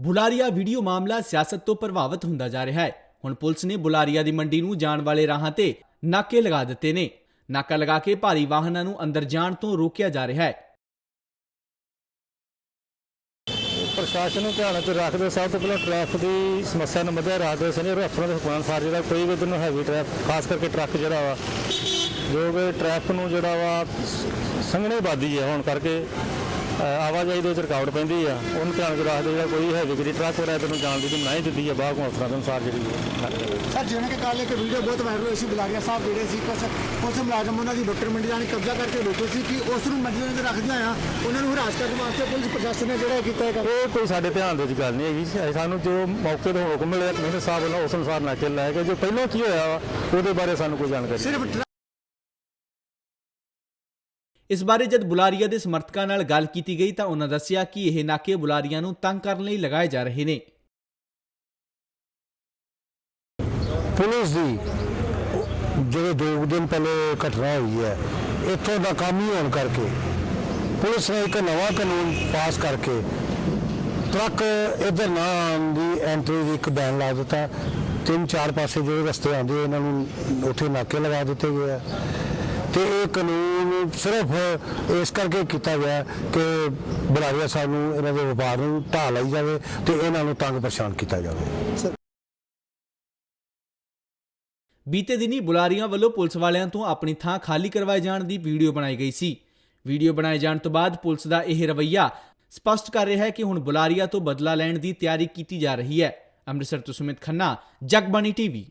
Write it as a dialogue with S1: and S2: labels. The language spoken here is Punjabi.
S1: ਬੁਲਾਰੀਆ ਵੀਡੀਓ ਮਾਮਲਾ ਸਿਆਸਤ ਤੋਂ ਪ੍ਰਭਾਵਿਤ ਹੁੰਦਾ ਜਾ ਰਿਹਾ ਹੈ। ਹੁਣ ਪੁਲਿਸ ਨੇ ਬੁਲਾਰੀਆ ਦੀ ਮੰਡੀ ਨੂੰ ਜਾਣ ਵਾਲੇ ਰਾਹਾਂ ਤੇ ਨਾਕੇ ਲਗਾ ਦਿੱਤੇ ਨੇ। ਨਾਕਾ ਲਗਾ ਕੇ ਭਾਰੀ ਵਾਹਨਾਂ ਨੂੰ ਅੰਦਰ ਜਾਣ ਤੋਂ ਰੋਕਿਆ ਜਾ ਰਿਹਾ ਹੈ।
S2: ਪ੍ਰਸ਼ਾਸਨ ਨੂੰ ਧਿਆਨ 'ਚ ਰੱਖਦੇ ਸਭ ਤੋਂ ਪਹਿਲਾਂ ਟ੍ਰੈਫਿਕ ਦੀ ਸਮੱਸਿਆ ਨੂੰ ਮੱਦੇ ਰੱਖਦੇ ਸਨੇ ਰਫਰਾਂ ਦੇ ਹੁਕਮਾਂ ਅਨੁਸਾਰ ਜਿਹੜਾ ਕੋਈ ਵੀ ਨੂੰ ਹੈਵੀ ਟ੍ਰੈਫਿਕ ਖਾਸ ਕਰਕੇ ਟਰੱਕ ਜਿਹੜਾ ਵਾ, ਜੋ ਕਿ ਟ੍ਰੈਫਿਕ ਨੂੰ ਜਿਹੜਾ ਵਾ ਸੰਘਣੇ ਆਬਾਦੀ ਹੈ ਹੋਣ ਕਰਕੇ ਆਵਾਜਾਈ ਦੇ ਵਿੱਚ ਰੁਕਾਵਟ ਪੈਂਦੀ ਆ। ਉਹਨੂੰ ਧਿਆਨ 'ਚ ਰੱਖਦੇ ਜਿਹੜਾ ਕੋਈ ਹੈਵੀ ਜਿਹੜੀ ਟਰੱਕ ਵਗੈਰਾ ਇਹਨੂੰ ਜਾਣ ਦੀ ਤਾਂ ਮਨਾਹੀ ਦਿੱਤੀ ਹੈ ਬਾਹਰ ਅਫਸਰਾਂ ਦੇ ਅਨੁਸਾਰ ਜਿਹੜੀ ਹੈ
S3: ਸਰ ਜਿਵੇਂ ਕਿ ਕੱਲ੍ਹ ਇੱਕ ਵੀਡੀਓ ਬਹੁਤ ਵਾਇਰਲ ਹੋਈ ਸੀ ਬੁਲਾਰੀਆ ਸਾਹਿਬ ਜਿਹੜੇ ਸੀ ਕੁਛ ਪੁਲਿਸ ਮੁਲਾਜ਼ਮ ਉਹਨਾਂ ਦੀ ਬੱਕਰ ਮੰਡੀ ਜਾਣੀ ਕਬਜ਼ਾ ਕਰਕੇ ਰੋਕੇ ਸੀ ਕਿ ਉਸ ਨੂੰ ਮੰਡੀ ਦੇ ਅੰਦਰ ਰੱਖਦਿਆਂ ਆ ਉਹਨਾਂ ਨੂੰ ਹਰਾਸ ਕਰਨ ਵਾਸਤੇ ਪੁਲਿਸ ਪ੍ਰਸ਼ਾਸਨ ਨੇ ਜਿਹੜਾ ਕੀਤਾ ਹੈਗਾ।
S2: ਇਹ ਕੋਈ ਸਾਡੇ ਧਿਆਨ ਦੇ ਵਿੱਚ ਗੱਲ ਨਹੀਂ ਹੈਗੀ ਸਾਨੂੰ ਜੋ ਮੌਕੇ ਤੋਂ ਹੁਕਮ ਮਿਲਿਆ ਕਮਿਸ਼ਨਰ ਸਾਹਿਬ ਵੱਲੋਂ ਉਸ ਅਨੁਸਾਰ ਨਾਕੇ ਲਾਇਆ ਗਿਆ ਜੋ ਪਹਿਲਾਂ ਕੀ ਹੋਇਆ ਉਹਦੇ ਬਾਰੇ ਸਾਨੂੰ ਕੋਈ ਜਾਣਕਾਰੀ।
S3: ਸਿਰਫ
S1: ਇਸ ਬਾਰੇ ਜਦ ਬੁਲਾਰੀਆ ਦੇ ਸਮਰਥਕਾਂ ਨਾਲ ਗੱਲ ਕੀਤੀ ਗਈ ਤਾਂ ਉਹਨਾਂ ਦੱਸਿਆ ਕਿ ਇਹ ਨਾਕੇ ਬੁਲਾਰੀਆਂ ਨੂੰ ਤੰਗ ਕਰਨ ਲਈ ਲਗਾਏ ਜਾ ਰਹੇ ਨੇ।
S4: ਪੁਲਿਸ ਦੀ ਜਿਹੜੇ ਦੋ ਦਿਨ ਪਹਿਲੇ ਘਟਨਾ ਹੋਈ ਹੈ, ਇੱਥੋਂ ਦਾ ਕੰਮ ਹੀ ਹੋਣ ਕਰਕੇ ਪੁਲਿਸ ਨੇ ਇੱਕ ਨਵਾਂ ਕਾਨੂੰਨ ਪਾਸ ਕਰਕੇ ਟਰੱਕ ਇਧਰ ਨਾ ਆਉਣ ਦੀ ਐਂਟਰੀ ਦੀ ਇੱਕ ਬੈਨ ਲਾ ਦਿੱਤਾ। ਤਿੰਨ ਚਾਰ ਪਾਸੇ ਜਿਹੜੇ ਰਸਤੇ ਆਉਂਦੇ ਇਹਨਾਂ ਨੂੰ ਉੱਥੇ ਨਾਕੇ ਲਗਾ ਦਿੱਤੇ ਗਏ ਆ। ਤੇ ਇਹ ਕਾਨੂੰਨ ਸਿਰਫ ਇਸ ਕਰਕੇ ਕੀਤਾ ਗਿਆ ਕਿ ਬੁਲਾਰੀਆ ਸਾਹਿਬ ਨੂੰ ਇਹਨਾਂ ਦੇ ਵਪਾਰ ਨੂੰ ਢਾਹ ਲਈ ਜਾਵੇ ਤੇ ਇਹਨਾਂ ਨੂੰ ਤੰਗ ਪਰੇਸ਼ਾਨ ਕੀਤਾ ਜਾਵੇ।
S1: ਬੀਤੇ ਦਿਨੀ ਬੁਲਾਰੀਆਂ ਵੱਲੋਂ ਪੁਲਿਸ ਵਾਲਿਆਂ ਤੋਂ ਆਪਣੀ ਥਾਂ ਖਾਲੀ ਕਰਵਾਏ ਜਾਣ ਦੀ ਵੀਡੀਓ ਬਣਾਈ ਗਈ ਸੀ। ਵੀਡੀਓ ਬਣਾਏ ਜਾਣ ਤੋਂ ਬਾਅਦ ਪੁਲਿਸ ਦਾ ਇਹ ਰਵੱਈਆ ਸਪਸ਼ਟ ਕਰ ਰਿਹਾ ਹੈ ਕਿ ਹੁਣ ਬੁਲਾਰੀਆ ਤੋਂ ਬਦਲਾ ਲੈਣ ਦੀ ਤਿਆਰੀ ਕੀਤੀ ਜਾ ਰਹੀ ਹੈ। ਅੰਮ੍ਰਿਤਸਰ ਤੋਂ ਸੁਮਿਤ ਖੰਨਾ, ਜਗਬਾਣੀ ਟੀਵੀ।